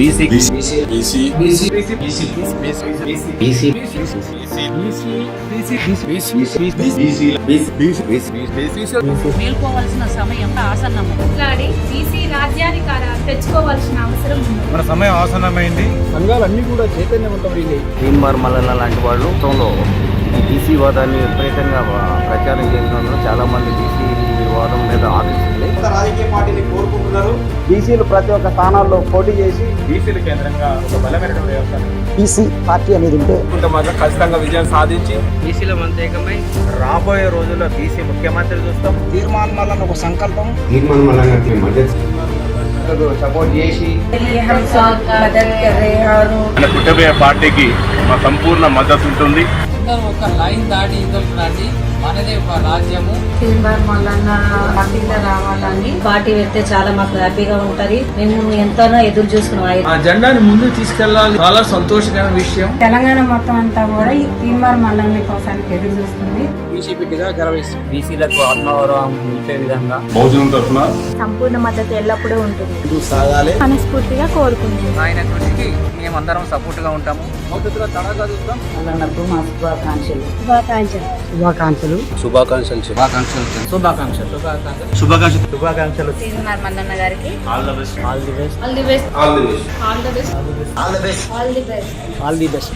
BC మేల్కోవాల్సిన సమయం ఆసన్నము. BC రాజ్యాధికార తెచ్చుకోవాల్సిన అవసరం ఉంది. మన సమయం ఆసన్నమైంది. సంఘాలన్నీ కూడా భీమవర్ మల్లన్న లాంటి వాళ్ళు గతంలో ఈ బీసీ వాదాన్ని విపరీతంగా ప్రచారం చేసినందున చాలా మంది బీసీ వాదం మీద ఆలోచించింది రాజకీయ బీసీలు ప్రతి ఒక్క స్థానాల్లో పోటీ చేసి బీసీల కేంద్రంగా ఒక వ్యవస్థ. బీసీ పార్టీ అనేది ఉంటే ఖచ్చితంగా విజయం సాధించి బీసీల మంతేకమై రాబోయే రోజుల్లో బీసీ ముఖ్యమంత్రి చూస్తాం. తీర్మానం వల్ల ఒక సంకల్పం. సపోర్ట్ చేసి పుట్టబోయే పార్టీకి మా సంపూర్ణ మద్దతు ఉంటుంది. ఒక లైన్ దాటి ఇద్దరు రండి మనదే ఒక రాజ్యము. తీన్మార్ మల్లన్న రావాలని పార్టీ పెడితే చాలా మాకు హ్యాపీగా ఉంటది. మేము ఎంతనో ఎదురు చూసుకున్నాం ఆ జెండాని ముందు తీసుకెళ్ళాలి చాలా సంతోషకరమైన విషయం. తెలంగాణ మొత్తం అంతా కూడా ఈ తీన్మార్ మల్లన్న కోసానికి ఎదురు చూస్తుంది. బీసీలకు ఆత్మగౌరవం ఉండే విధంగా బహుజనం తరఫున సంపూర్ణ మద్దతు ఎల్లప్పుడూ ఉంటుంది. సాగాలి. మనస్ఫూర్తిగా కోరుకుంటుంది ఆయన కృషికి మేమందరం సపోర్ట్గా ఉంటాము తడగా చూస్తాం మా శుభాకాంక్షలు. శుభాకాంక్షలు. శుభాకాంక్షలు. శుభాకాంక్షలు. శుభాకాంక్షలు. శుభాకాంక్షలు. తీన్మార్ మల్లన్న గారికి. All the best all the best all the best all the best all the best all the best all the best all the best